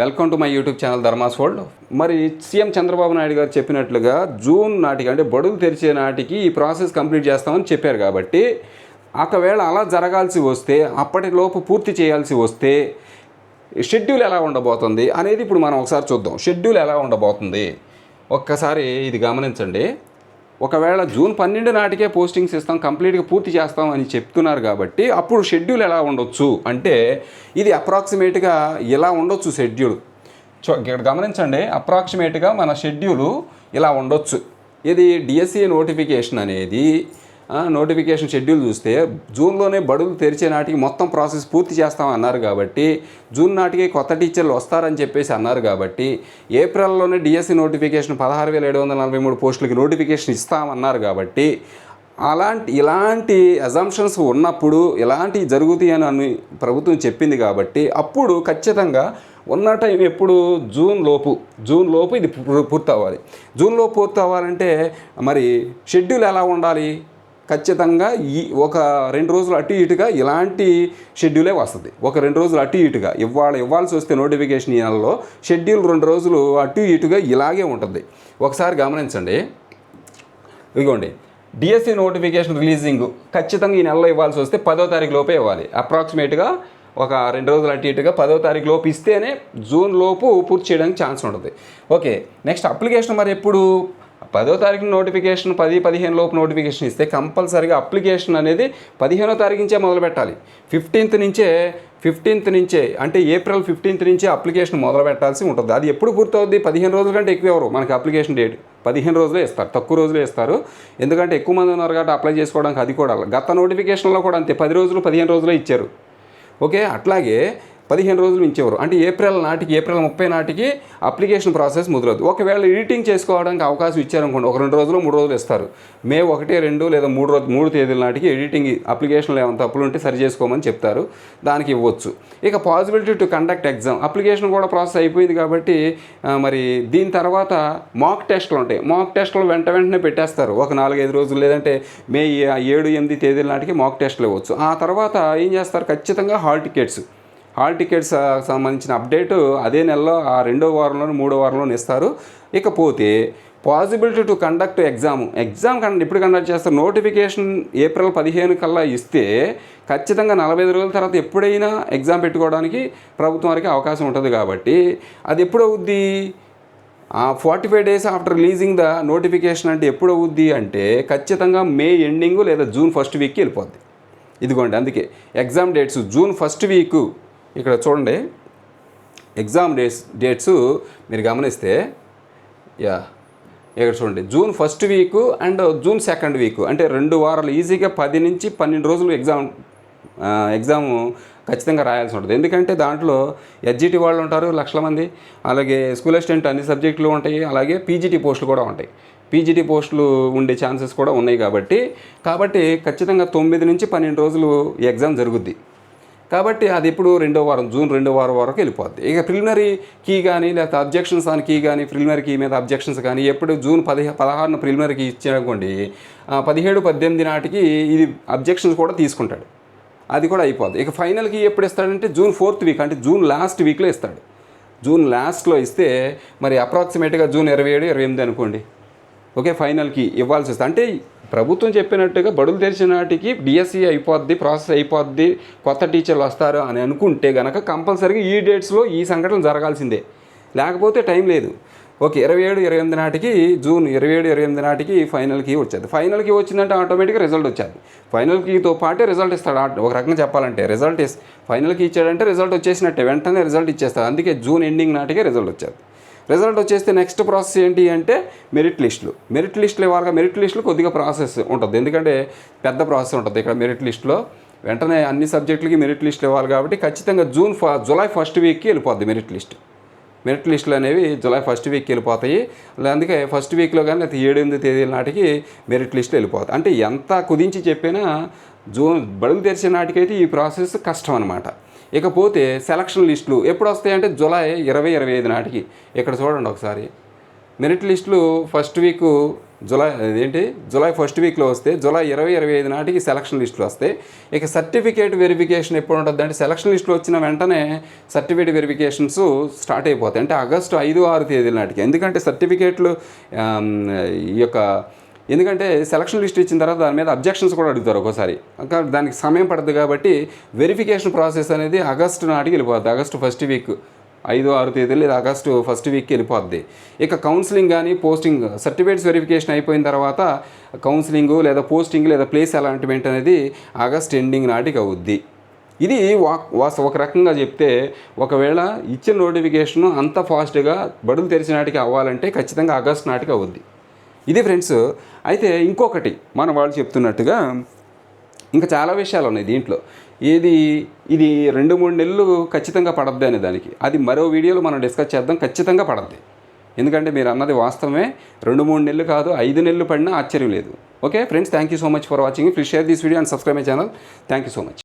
Welcome to my YouTube channel Dharma's world మరి CM Chandrababu Naidu garu చెప్పినట్లుగా June నాటికి అంటే బడులు తెరిచే నాటికి ఈ ప్రాసెస్ కంప్లీట్ చేస్తామని చెప్పారు కాబట్టి ఒకవేళ అలా జరగాల్సి వస్తే అప్పటిలోపు పూర్తి చేయాల్సి వస్తే షెడ్యూల్ ఎలా ఉండబోతుంది అనేది ఇప్పుడు మనం ఒకసారి చూద్దాం. షెడ్యూల్ ఎలా ఉండబోతుంది? ఒక్కసారి ఇది గమనించండి. ఒకవేళ జూన్ పన్నెండు నాటికే పోస్టింగ్స్ ఇస్తాం కంప్లీట్గా పూర్తి చేస్తాం అని చెప్తున్నారు కాబట్టి అప్పుడు షెడ్యూల్ ఎలా ఉండొచ్చు? అంటే ఇది అప్రాక్సిమేట్గా ఇలా ఉండొచ్చు షెడ్యూల్. చో ఇక్కడ గమనించండి అప్రాక్సిమేట్గా మన షెడ్యూలు ఇలా ఉండొచ్చు. ఇది డిఎస్సి నోటిఫికేషన్ అనేది నోటిఫికేషన్ షెడ్యూల్ చూస్తే జూన్లోనే బడులు తెరిచే నాటికి మొత్తం ప్రాసెస్ పూర్తి చేస్తాం అన్నారు కాబట్టి జూన్ నాటికి కొత్త టీచర్లు వస్తారని చెప్పేసి అన్నారు కాబట్టి ఏప్రిల్లోనే డిఎస్సి నోటిఫికేషన్ పదహారు వేల ఏడు వందల నలభై మూడు పోస్టులకి నోటిఫికేషన్ ఇస్తామన్నారు కాబట్టి అలాంటి ఇలాంటి అజంప్షన్స్ ఉన్నప్పుడు ఇలాంటివి జరుగుతాయి అని ప్రభుత్వం చెప్పింది కాబట్టి అప్పుడు ఖచ్చితంగా ఉన్న టైం ఎప్పుడు జూన్ లోపు జూన్ లోపు ఇది పూర్తవ్వాలి. పూర్తి అవ్వాలి జూన్ లోపు పూర్తి అవ్వాలంటే మరి షెడ్యూల్ ఎలా ఉండాలి? ఖచ్చితంగా ఈ ఒక రెండు రోజులు అటు ఇటుగా ఇలాంటి షెడ్యూలే వస్తుంది. ఒక రెండు రోజులు అటు ఇటుగా ఇవ్వాలి ఇవ్వాల్సి వస్తే నోటిఫికేషన్ ఈ నెలలో షెడ్యూల్ రెండు రోజులు అటు ఇటుగా ఇలాగే ఉంటుంది. ఒకసారి గమనించండి. ఇదిగోండి. డిఎస్సి నోటిఫికేషన్ రిలీజింగ్ ఖచ్చితంగా ఈ నెలలో ఇవ్వాల్సి వస్తే పదో తారీఖు లోపే ఇవ్వాలి. అప్రాక్సిమేట్గా ఒక రెండు రోజులు అటు ఇటుగా పదో తారీఖు లోపు ఇస్తేనే జూన్ లోపు పూర్తి చేయడానికి ఛాన్స్ ఉంటుంది. ఓకే నెక్స్ట్ అప్లికేషన్ మరి ఎప్పుడు? పదో తారీఖు నోటిఫికేషన్ పది పదిహేను లోపు నోటిఫికేషన్ ఇస్తే కంపల్సరీగా అప్లికేషన్ అనేది పదిహేనో తారీఖు నుంచే మొదలు పెట్టాలి. ఫిఫ్టీన్త్ నుంచే ఫిఫ్టీన్త్ నుంచే అంటే ఏప్రిల్ ఫిఫ్టీన్త్ నుంచే అప్లికేషన్ మొదలు పెట్టాల్సి ఉంటుంది. అది ఎప్పుడు పూర్తవుద్ది? పదిహేను రోజుల కంటే ఎక్కువ ఎవరు? మనకి అప్లికేషన్ డేట్ పదిహేను రోజులే ఇస్తారు. తక్కువ రోజులే ఇస్తారు. ఎందుకంటే ఎక్కువ మంది ఉన్నారు కాబట్టి అప్లై చేసుకోవడానికి అది కూడా గత నోటిఫికేషన్లో కూడా అంతే. పది రోజులు పదిహేను రోజులే ఇచ్చారు. ఓకే? అట్లాగే పదిహేను రోజులు ఇచ్చేవారు అంటే ఏప్రిల్ నాటికి ఏప్రిల్ ముప్పై నాటికి అప్లికేషన్ ప్రాసెస్ మొదలవుతుంది. ఒకవేళ ఎడిటింగ్ చేసుకోవడానికి అవకాశం ఇచ్చారనుకోండి ఒక రెండు రోజులు మూడు రోజులు ఇస్తారు. మే ఒకటి రెండు లేదా మూడు రోజు మూడు తేదీల నాటికి ఎడిటింగ్ అప్లికేషన్లో ఏమైనా తప్పులు ఉంటే సరి చేసుకోమని చెప్తారు. దానికి ఇవ్వచ్చు. ఇక possibility to conduct exam application కూడా ప్రాసెస్ అయిపోయింది కాబట్టి మరి దీని తర్వాత మాక్ టెస్ట్లు ఉంటాయి. మాక్ టెస్టులు వెంట వెంటనే పెట్టేస్తారు. ఒక నాలుగైదు రోజులు లేదంటే మే ఏడు ఎనిమిది తేదీల నాటికి మాక్ టెస్ట్లు ఇవ్వచ్చు. ఆ తర్వాత ఏం చేస్తారు? ఖచ్చితంగా హాల్ టికెట్స్ హాల్ టికెట్స్ సంబంధించిన అప్డేటు అదే నెలలో ఆ రెండో వారంలోనూ మూడో వారంలోనూ ఇస్తారు. ఇకపోతే possibility to conduct exam. Exam conduct ఎప్పుడు కండక్ట్ చేస్తారు? నోటిఫికేషన్ ఏప్రిల్ పదిహేను కల్లా ఇస్తే ఖచ్చితంగా నలభై ఐదు రోజుల తర్వాత ఎప్పుడైనా ఎగ్జామ్ పెట్టుకోవడానికి ప్రభుత్వం వారికి అవకాశం ఉంటుంది కాబట్టి అది ఎప్పుడు అవుద్ది? Forty five days after releasing the notification అంటే ఎప్పుడు అవుద్ది అంటే ఖచ్చితంగా మే ఎండింగ్ లేదా జూన్ ఫస్ట్ వీక్కి వెళ్ళిపోద్ది. ఇదిగోండి అందుకే. Exam dates June first week ఇక్కడ చూడండి. ఎగ్జామ్ డేట్స్ డేట్స్ మీరు గమనిస్తే యా ఇక్కడ చూడండి. June first week and June second week అంటే రెండు వారాలు ఈజీగా పది నుంచి పన్నెండు రోజులు ఎగ్జామ్ ఎగ్జామ్ ఖచ్చితంగా రాయాల్సి ఉంటుంది. ఎందుకంటే దాంట్లో ఎస్జిటి వాళ్ళు ఉంటారు లక్షల మంది. అలాగే స్కూల్ అసిస్టెంట్ అన్ని సబ్జెక్టులు ఉంటాయి. అలాగే పీజీటీ పోస్టులు కూడా ఉంటాయి. పీజీటీ పోస్టులు ఉండే ఛాన్సెస్ కూడా ఉన్నాయి కాబట్టి. కాబట్టి ఖచ్చితంగా తొమ్మిది నుంచి పన్నెండు రోజులు ఈ ఎగ్జామ్ జరుగుద్ది. కాబట్టి అది ఎప్పుడు రెండో వారం జూన్ రెండో వారం వరకు వెళ్ళిపోద్ది. ఇక ప్రిలిమినరీ కీ కానీ లేకపోతే అబ్జెక్షన్స్ ఆన్ కీ కానీ ప్రిలిమినరీ కీ మీద అబ్జెక్షన్స్ కానీ ఎప్పుడు జూన్ పదిహే పదహారున ప్రిలిమినరీ కీ ఇచ్చారనుకోండి పదిహేడు పద్దెనిమిది నాటికి ఇది అబ్జెక్షన్స్ కూడా తీసుకుంటాడు. అది కూడా అయిపోద్ది. ఇక ఫైనల్కి ఎప్పుడు ఇస్తాడంటే జూన్ ఫోర్త్ వీక్ అంటే జూన్ లాస్ట్ వీక్లో ఇస్తాడు. జూన్ లాస్ట్లో ఇస్తే మరి అప్రాక్సిమేట్గా జూన్ ఇరవై ఏడు ఇరవై ఎనిమిది అనుకోండి. ఓకే ఫైనల్కి ఇవ్వాల్సి వస్తుంది. అంటే ప్రభుత్వం చెప్పినట్టుగా బడులు తెరిచిన నాటికి డిఎస్సి అయిపోద్ది ప్రాసెస్ అయిపోద్ది కొత్త టీచర్లు వస్తారు అని అనుకుంటే గనక కంపల్సరీగా ఈ డేట్స్లో ఈ సంఘటన జరగాల్సిందే. లేకపోతే టైం లేదు. ఓకే ఇరవై ఏడు ఇరవై ఎనిమిది నాటికి జూన్ ఇరవై ఏడు ఇరవై ఎనిమిది నాటికి ఫైనల్కి వచ్చేది. ఫైనల్కి వచ్చిందంటే ఆటోమేటిక్గా రిజల్ట్ వచ్చేది. ఫైనల్కితో పాటే రిజల్ట్ ఇస్తాడు. ఒక రకంగా చెప్పాలంటే రిజల్ట్ ఇస్ ఫైనల్కి ఇచ్చాడంటే రిజల్ట్ వచ్చేసినట్టే వెంటనే రిజల్ట్ ఇచ్చేస్తాడు. అందుకే జూన్ ఎండింగ్ నాటికే రిజల్ట్ వచ్చేది. రిజల్ట్ వచ్చేస్తే నెక్స్ట్ ప్రాసెస్ ఏంటి అంటే మెరిట్ లిస్టులు మెరిట్ లిస్టులు ఇవ్వాలి మెరిట్ లిస్టులు కొద్దిగా ప్రాసెస్ ఉంటుంది. ఎందుకంటే పెద్ద ప్రాసెస్ ఉంటుంది ఇక్కడ మెరిట్ లిస్టులో వెంటనే అన్ని సబ్జెక్టులకి మెరిట్ లిస్టులు ఇవ్వాలి కాబట్టి ఖచ్చితంగా జూన్ ఫ జూలై ఫస్ట్ వీక్కి వెళ్ళిపోద్ది మెరిట్ లిస్ట్ మెరిట్ లిస్టులు అనేవి జూలై ఫస్ట్ వీక్కి వెళ్ళిపోతాయి. అందుకే ఫస్ట్ వీక్లో కానీ లేకపోతే ఏడు ఎనిమిది తేదీల నాటికి మెరిట్ లిస్టులు వెళ్ళిపోతాయి. అంటే ఎంత కుదించి చెప్పినా జూన్ బడులు తెరిచే నాటికైతే ఈ ప్రాసెస్ కష్టం అనమాట ఇకపోతే సెలక్షన్ లిస్టులు ఎప్పుడు వస్తాయంటే జూలై ఇరవై ఇరవై ఐదు నాటికి. ఇక్కడ చూడండి ఒకసారి. మెరిట్ లిస్టులు ఫస్ట్ వీక్ జులై ఏంటి? జూలై ఫస్ట్ వీక్లో వస్తే జూలై ఇరవై ఇరవై ఐదు నాటికి సెలక్షన్ లిస్టులు వస్తాయి. ఇక సర్టిఫికేట్ వెరిఫికేషన్ ఎప్పుడు ఉంటుంది అంటే సెలక్షన్ లిస్టులు వచ్చిన వెంటనే సర్టిఫికేట్ వెరిఫికేషన్స్ స్టార్ట్ అయిపోతాయి. అంటే ఆగస్టు ఐదు ఆరు తేదీల నాటికి. ఎందుకంటే సర్టిఫికేట్లు ఈ యొక్క ఎందుకంటే సెలక్షన్ లిస్ట్ ఇచ్చిన తర్వాత దాని మీద అబ్జెక్షన్స్ కూడా అడుగుతారు ఒక్కోసారి. దానికి సమయం పడుతుంది కాబట్టి వెరిఫికేషన్ ప్రాసెస్ అనేది ఆగస్టు నాటికి వెళ్ళిపోద్ది. ఆగస్టు ఫస్ట్ వీక్ ఐదు ఆరు తేదీలు లేదా ఆగస్టు ఫస్ట్ వీక్కి వెళ్ళిపోద్ది. ఇక కౌన్సిలింగ్ కానీ పోస్టింగ్ సర్టిఫికేట్స్ వెరిఫికేషన్ అయిపోయిన తర్వాత కౌన్సిలింగ్ లేదా పోస్టింగ్ లేదా ప్లేస్ అలాంటిమెంట్ అనేది ఆగస్ట్ ఎండింగ్ నాటికి అవుద్ది. ఇది వా వాస్ ఒక రకంగా చెప్తే ఒకవేళ ఇచ్చిన నోటిఫికేషన్ అంత ఫాస్ట్గా బడులు తెరిచిన నాటికి అవ్వాలంటే ఖచ్చితంగా ఆగస్ట్ నాటికి అవుద్ది. ఇది ఫ్రెండ్స్ అయితే ఇంకొకటి మన వాళ్ళు చెప్తున్నట్టుగా ఇంకా చాలా విషయాలు ఉన్నాయి దీంట్లో. ఏది ఇది రెండు మూడు నెలలు ఖచ్చితంగా పడద్ది అనే దానికి. అది మరో వీడియోలో మనం డిస్కస్ చేద్దాం ఖచ్చితంగా పడద్ది. ఎందుకంటే మీరు అన్నది వాస్తవమే రెండు మూడు నెలలు కాదు ఐదు నెలలు పడినా ఆశ్చర్యం లేదు. Okay friends thank you so much for watching. Please share this video and subscribe my channel. Thank you so much.